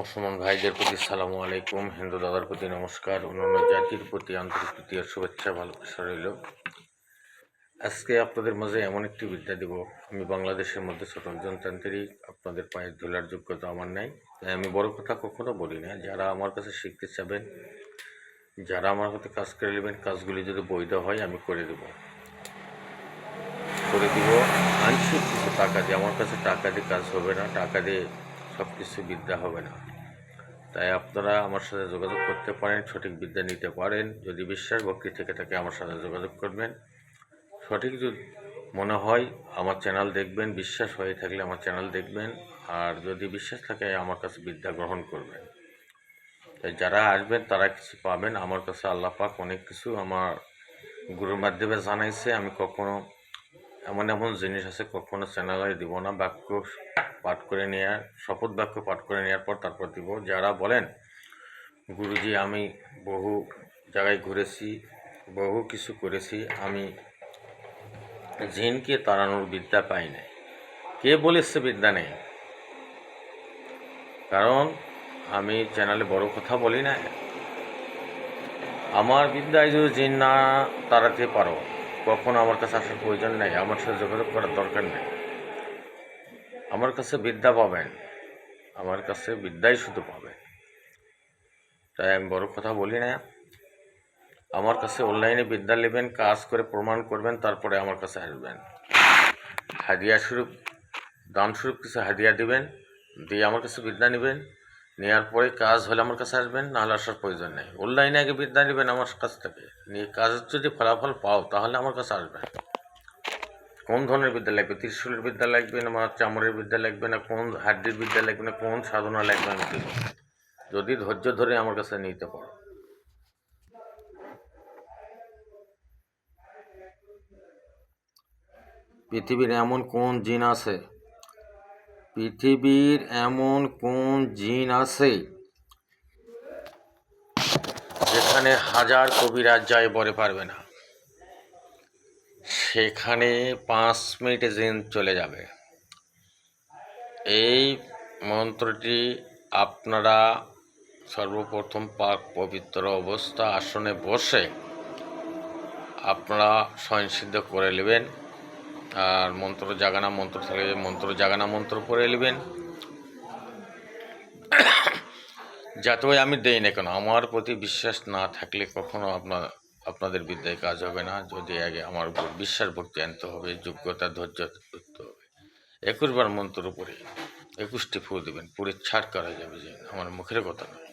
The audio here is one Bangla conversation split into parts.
মুসলমান ভাইদের প্রতি সালামু আলাইকুম। হিন্দু দাদার প্রতি নমস্কার। অন্যান্য জাতির প্রতি আন্তরিক প্রীতি আর শুভেচ্ছা, ভালোবাসা রইল। আজকে আপনাদের মাঝে এমন একটি বিদ্যা দেব। আমি বাংলাদেশের মধ্যে ছোট আপনাদের পায়ের ধুলার যোগ্যতা আমার নাই। তাই আমি বড় কথা কখনো বলি না, যারা আমার কাছে শিখতে চাবেন, যারা আমার হাতে কাজ করে নেবেন, কাজগুলি যদি বৈধ হয়, আমি করে দেব। করে দিব। আংশিক কিছু টাকা দিয়ে, আমার কাছে টাকা দিয়ে কাজ হবে না, টাকা দিয়ে সব কিছু বিদ্যা হবে না। তাই আপনারা আমার সাথে যোগাযোগ করতে পারেন, সঠিক বিদ্যা নিতে পারেন। যদি বিশ্বাস ভক্তি থেকে থাকে, আমার সাথে যোগাযোগ করবেন। সঠিক যদি মনে হয়, আমার চ্যানেল দেখবেন, বিশ্বাস হয়ে থাকলে আমার চ্যানেল দেখবেন। আর যদি বিশ্বাস থাকে, আমার কাছে বিদ্যা গ্রহণ করবেন। তাই যারা আসবেন, তারা কিছু পাবেন। আমার কাছে আল্লাহ পাক অনেক কিছু আমার গুরুর মাধ্যমে জানাইছে। আমি কখনো এমন এমন জিনিস আছে, কখনো চ্যানেলে দিব না, বাক্য পাঠ করে নেওয়ার শপথ বাক্য পাঠ করে নেওয়ার পর তারপর দিব। যারা বলেন, গুরুজি, আমি বহু জায়গায় ঘুরেছি, বহু কিছু করেছি, আমি জিনকে তাড়ানোর বিদ্যা পাই নাই। কে বলেছে বিদ্যা নেই? কারণ আমি চ্যানেলে বড় কথা বলি না। আমার বিদ্যায় যদি জিন না তাড়াতে পারো কখনো আমার কাছে আসার প্রয়োজন নেই, আমার সাথে যোগাযোগ করার দরকার নেই। আমার কাছে বিদ্যা পাবেন, আমার কাছে বিদ্যাই শুধু পাবেন। তাই আমি বড় কথা বলি না। আমার কাছে অনলাইনে বিদ্যা নেবেন, কাজ করে প্রমাণ করবেন, তারপরে আমার কাছে আসবেন। হাদিয়া স্বরূপ, দান স্বরূপ কিছু হাদিয়া দিবেন, দিয়ে আমার কাছে বিদ্যা নেবেন। নেওয়ার পরে কাজ হলে আমার কাছে আসবেন নাহলে আসার প্রয়োজন নেই। অনলাইনে আগে বিদ্যা নেবেন আমার কাছ থেকে। নিয়ে কাজের যদি ফলাফল পাও, তাহলে আমার কাছে আসবেন। কোন ধরনের বিদ্যা লাগবে? ত্রিশুলের বিদ্যা লাগবে না আমার চামড়ের বিদ্যা লাগবে না, কোন হাড্ডির বিদ্যা লাগবে না, কোন সাধনা লাগবে আমি যদি ধৈর্য ধরে আমার কাছে নিতে পারো। পৃথিবীর এমন কোন জিন আছে পৃথিবীর এমন কোন জিন আছে? যেখানে হাজার কবিরাজ যায় বলে পারবে না। সেখানে পাঁচ মিনিটে জিন চলে যাবে। এই মন্ত্রটি আপনারা সর্বপ্রথম পাক পবিত্র অবস্থা আসনে বসে আপনারা স্বয়ংসিদ্ধ করে নেবেন। আর মন্ত্র জাগানা মন্ত্র থাকলে মন্ত্র জাগানা মন্ত্র পড়ে নেবেন যাতে ওই আমি দেই না কেন, আমার প্রতি বিশ্বাস না থাকলে কখনো আপনার, আপনাদের বিদ্যায় কাজ হবে না। যদি আগে আমার উপর বিশ্বাস ভক্তি আনতে হবে, যোগ্যতা, ধৈর্য করতে হবে। একুশ বার মন্ত্র পড়ে, একুশটি ফু দেবেন, পুরে ছাড় করা যাবে যে, আমার মুখের কথা নয়।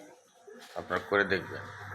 আপনারা করে দেখবেন।